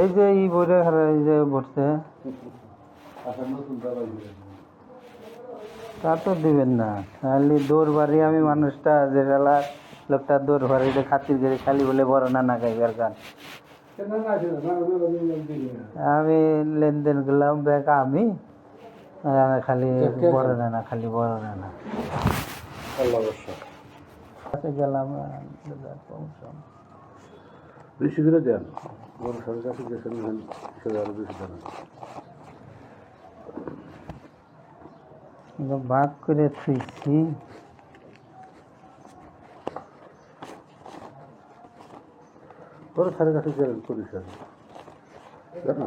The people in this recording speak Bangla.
এই যে এই বইটা এই যে ভরছে আচ্ছা তা তো দিবেন না। খালি দৌড় বাড়ি আমি মানুষটা, যে গেলা লোকটা দৌড় বাড়িতে খাতির করে খালি বলে বড় গাইবার গান না না আছে না না না না দিলে আমি লেনদেন করলাম ব্যাগ আমি খালি বড় না না খালি বড় নানা। না গেলাম বেশি করে দেন। বড় সরকার গেছেন সেটা আরও বেশি দাম। ভাগ করে থুইছি। গরু কাছে গেলেন করিস জানা